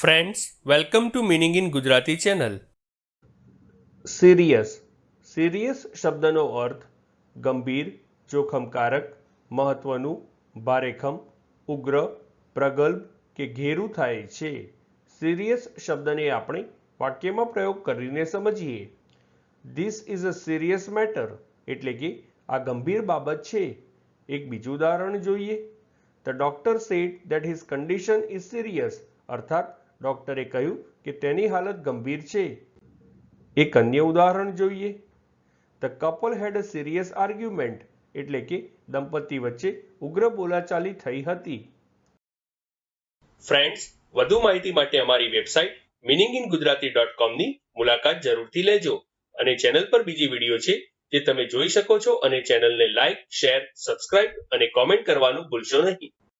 Friends welcome to meaning in Gujarati channel serious serious શબ્દનો અર્થ ગંભીર જોખમકારક મહત્વનું ભારેખમ ઉગ્ર પ્રગલ્ભ કે ઘેરું થાય છે. સિરિયસ શબ્દને આપણે વાક્યમાં પ્રયોગ કરીને સમજીએ. This is a serious matter એટલે કે આ ગંભીર બાબત છે. એક બીજું ઉદાહરણ જોઈએ. The doctor said that his condition is serious અર્થાત ડોક્ટરે કહ્યું કે તેની હાલત ગંભીર છે. એક અન્ય ઉદાહરણ જોઈએ. The couple had a serious argument એટલે કે દંપતી વચ્ચે ઉગ્ર બોલાચાલી થઈ હતી. ફ્રેન્ડ્સ વધુ માહિતી માટે અમારી website meaning in Gujarati dot કોમની મુલાકાત જરૂરથી લેજો અને ચેનલ પર બીજી વીડિયો છે જે તમે જોઈ શકો છો અને ચેનલને લાઇક શેર સબસ્ક્રાઇબ અને કોમેન્ટ કરવાનું ભૂલશો નહીં.